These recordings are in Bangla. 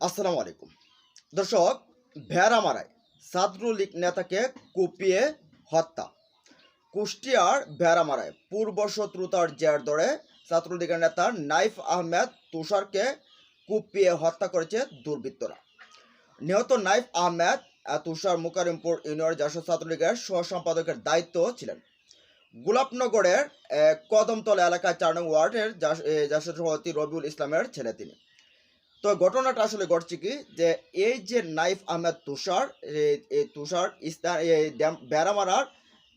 আসসালামু আলাইকুম। দর্শক, ভেড়ামারায় ছাত্রলীগ নেতাকে কুপিয়ে হত্যা। কুষ্টিয়ার ভেড়ামারায় পূর্ব শত্রুতার জের ধরে ছাত্রলীগের নেতা নাইফ আহমেদ তুষারকে কুপিয়ে হত্যা করেছে দুর্বৃত্তরা। নিহত নাইফ আহমেদ তুষার মুকারিমপুর ইউনিয়ন জাসদ ছাত্রলীগের সহ সম্পাদকের দায়িত্ব ছিলেন। গোলাপনগরের কদমতলা এলাকায় চার নং ওয়ার্ডের জাসদ সভাপতি রবিউল ইসলামের ছেলে তিনি। তো ঘটনাটা আসলে ঘটছে কি? যে এই যে নাইফ আহমেদ তুষার তুষার ড্যাম- বেড়ামারার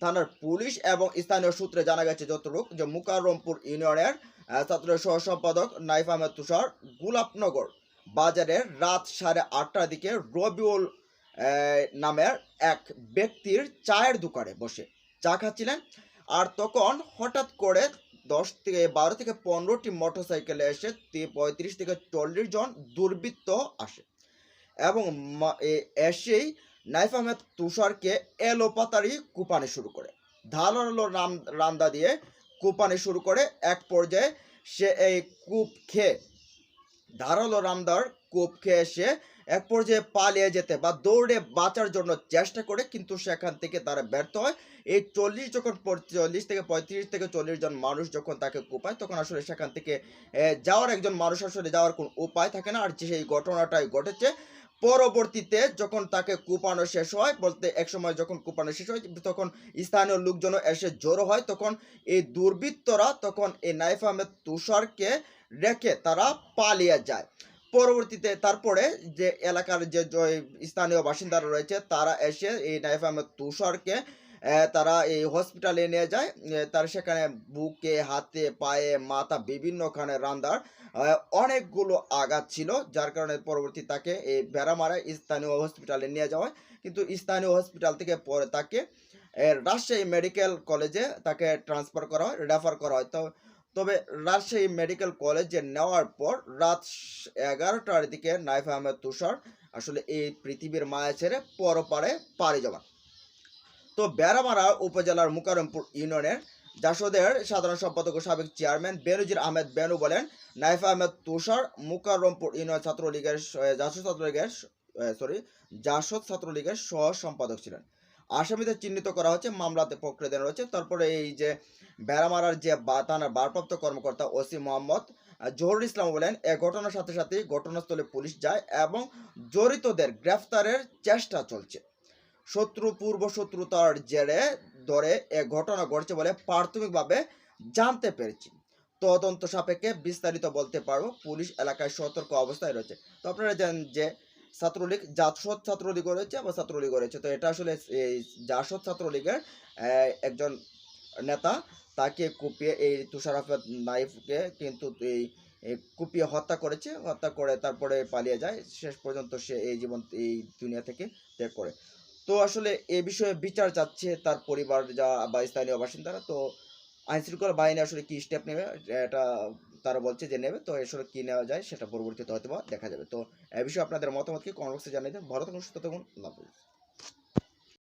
থানার পুলিশ এবং স্থানীয় সূত্রে জানা গেছে যতটুক যে মুকাররমপুর ইউনিয়নের ছাত্র সহ সম্পাদক নাইফ আহমেদ তুষার গোলাপনগর বাজারের রাত সাড়ে আটটার দিকে রবিউল নামের এক ব্যক্তির চায়ের দোকানে বসে চা খাচ্ছিলেন। আর তখন হঠাৎ করে দশ থেকে বারো থেকে পনেরোটি মোটর সাইকেলে এসে পঁয়ত্রিশ থেকে চল্লিশ জন দুর্বৃত্ত আসে। এবং এসেই নাইফ আহমেদ তুষারকে এলোপাতারি কুপানি শুরু করে। ধারালো রান্দা দিয়ে কুপানি শুরু করে এক পর্যায়ে সে এই কূপ খেয়ে ধারালো রামদার কোপ খেয়ে এসে এক পর্যায়ে পালিয়ে যেতে বা দৌড়ে বাঁচার জন্য চেষ্টা করে, কিন্তু সেখান থেকে তারা ব্যর্থ হয়। এই চল্লিশ যখন চল্লিশ থেকে পঁয়ত্রিশ থেকে চল্লিশ জন মানুষ যখন তাকে কোপায়, তখন আসলে সেখান থেকে যাওয়ার একজন মানুষ আসলে যাওয়ার কোনো উপায় থাকে না। আর যে সেই ঘটনাটাই ঘটেছে পরবর্তীতে যখন তাকে কুপানো শেষ হয়, বলতে একসময় যখন কুপানো শেষ হয়, তখন স্থানীয় লোকজন এসে জড়ো হয়, তখন এই দুর্বৃত্তরা, তখন এই নাইফ আহমেদ তুষারকে রেখে তারা পালিয়ে যায়। পরবর্তীতে তারপরে যে এলাকার যে স্থানীয় বাসিন্দারা রয়েছে, তারা এসে এই নাইফ আহমেদ তুষারকে তারা এই হসপিটালে নিয়ে যায়। তার সেখানে বুকে, হাতে, পায়ে, মাথা বিভিন্নখানে রান্দার। অনেকগুলো আঘাত ছিল, যার কারণে পরবর্তী তাকে এই বেড়ামারা স্থানীয় হসপিটালে নিয়ে যাওয়া হয়। কিন্তু স্থানীয় হসপিটাল থেকে পরে তাকে রাজশাহী মেডিকেল কলেজে তাকে ট্রান্সফার করা হয় রেফার করা হয়। তো, তবে রাজশাহী মেডিকেল কলেজে নেওয়ার পর রাত এগারোটার দিকে নাইফ আহমেদ তুষার আসলে এই পৃথিবীর মায়া ছেড়ে পরপারে পাড়ি জমান। তো বেড়ামারা উপজেলার মুকারমপুর ইউনিয়নের জাসদের সাধারণ সম্পাদক ও সাবেক চেয়ারম্যান বেনজির আহমেদ বেনু বলেন, নাইফ আহমেদ তুষার মুকাররমপুর ইউনিয়ন ছাত্রলীগের জাসদ ছাত্রলীগের সরি জাসদ ছাত্রলীগের সহ সম্পাদক ছিলেন। আসামিদের চিহ্নিত করা হচ্ছে মামলাতে প্রক্রিয়া দেওয়া হচ্ছে তারপরে এই যে বেড়ামারার যে থানার ভারপ্রাপ্ত কর্মকর্তা ওসি মোহাম্মদ জহুরুল ইসলাম বলেন, এ ঘটনার সাথে সাথে ঘটনাস্থলে পুলিশ যায় এবং জড়িতদের গ্রেফতারের চেষ্টা চলছে। শত্রু পূর্ব শত্রুতার জেরে ধরে এ ঘটনা ঘটছে বলে প্রাথমিকভাবে জানতে পেরেছি। তদন্ত সাপেক্ষে বিস্তারিত বলতে পারব পুলিশ এলাকায় সতর্ক অবস্থায় রয়েছে। তো আপনারা জানেন যে ছাত্রলীগ জাসদ ছাত্রলীগ রয়েছে বা ছাত্রলীগ রয়েছে। তো এটা আসলে এই জাসদ ছাত্রলীগের একজন নেতা, তাকে কুপিয়ে এই তুষার নাইফকে কিন্তু এই কুপিয়ে হত্যা করেছে। হত্যা করে তারপরে পালিয়ে যায়। শেষ পর্যন্ত সে এই জীবন, এই দুনিয়া থেকে ত্যাগ করে। তো আসলে এ বিষয়ে বিচার চাচ্ছে তার পরিবার যা বা স্থানীয় বাসিন্দারা। তো আইন শৃঙ্খলা বাহিনী আসলে কী স্টেপ নেবে? এটা তারা বলছে যে নেবে। তো আসলে কী নেওয়া যায় সেটা পরবর্তীতে হয়তো দেখা যাবে। তো এ বিষয়ে আপনাদের মতামত কি? কমেন্ট বক্সে জানিয়ে দেন। ভালো থাকুন, সুস্থ থাকুন। আল্লাহ